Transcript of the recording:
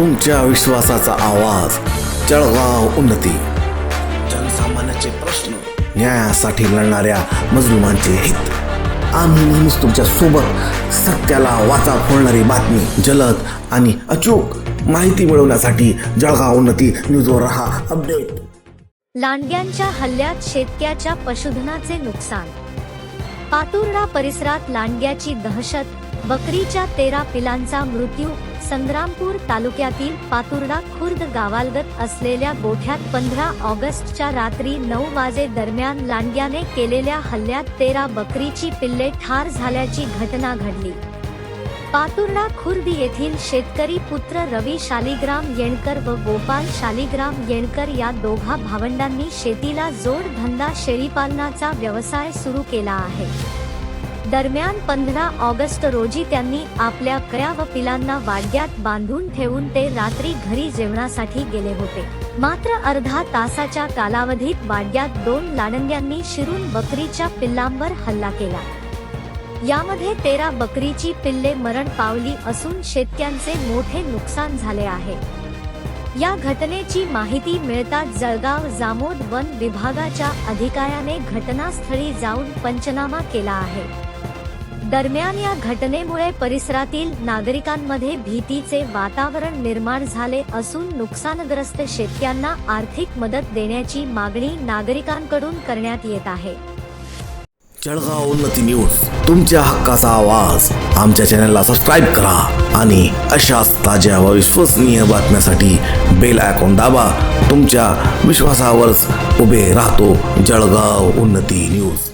तुमच्या विश्वासाचा आवाज. जळगाव उन्नती. जनसामान्याचे प्रश्न न्यायासाठी लढणाऱ्या मजलुमांचे हित. आम्ही नेहमीच तुमच्यासोबत सत्याला वाचा फोडणारी बातमी जलद आणि अचूक माहिती मिळवण्यासाठी जळगाव उन्नती न्यूजवर रहा अपडेट. लांडग्यांच्या हल्ल्यात शेतक्याच्या पशुधनाचे नुकसान. पातुर्डा परिसरात लांडग्याची दहशत बकरीच्या तेरा पिलांचा मृत्यू संग्रामपूर तालुक्यातील पातुर्डा खुर्द गावालगत असलेल्या गोठ्यात पंधरा ऑगस्टच्या रात्री नऊ वाजे दरम्यान लांडग्याने केलेल्या हल्ल्यात तेरा बकरीची पिल्ले ठार झाल्याची घटना घडली. पातुर्डा खुर्द येथील शेतकरी पुत्र रवी शालिग्राम येणकर व गोपाल शालिग्राम येणकर या दोघा भावंडांनी शेतीला जोड धंदा शेळीपालनाचा व्यवसाय सुरू केला आहे. दरम्यान पंधरा ऑगस्ट रोजी त्यांनी आपल्या कया व पिलांना वाड्यात बांधून ठेवून ते रात्री घरी जेवणासाठी गेले होते. मात्र अर्धा तासाच्या कालावधीत वाड्यात दोन लाडंग्यांनी शिरून बकरीच्या पिल्लांवर हल्ला केला. यामध्ये तेरा बकरीची पिल्ले मरण पावली असून शेतक्यांचे मोठे नुकसान झाले आहे. या घटनेची माहिती मिळताच जळगाव जामोद वन विभागाच्या अधिकाऱ्याने घटनास्थळी जाऊन पंचनामा केला आहे. दरम्यान या घटनेमुळे परिसरातील नागरिकांमध्ये भीतीचे वातावरण निर्माण झाले असून नुकसानग्रस्त शेतकऱ्यांना आर्थिक मदत देण्याची मागणी नागरिकांकडून करण्यात येत आहे. जळगाव उन्नती न्यूज तुमच्या हक्काचा आवाज. आमच्या चॅनलला सबस्क्राईब करा आणि अशाच ताज्या व विश्वसनीय बातम्यासाठी बेल आयकॉन दाबा. तुमच्या विश्वासावरच उभे राहतो जळगाव उन्नती न्यूज.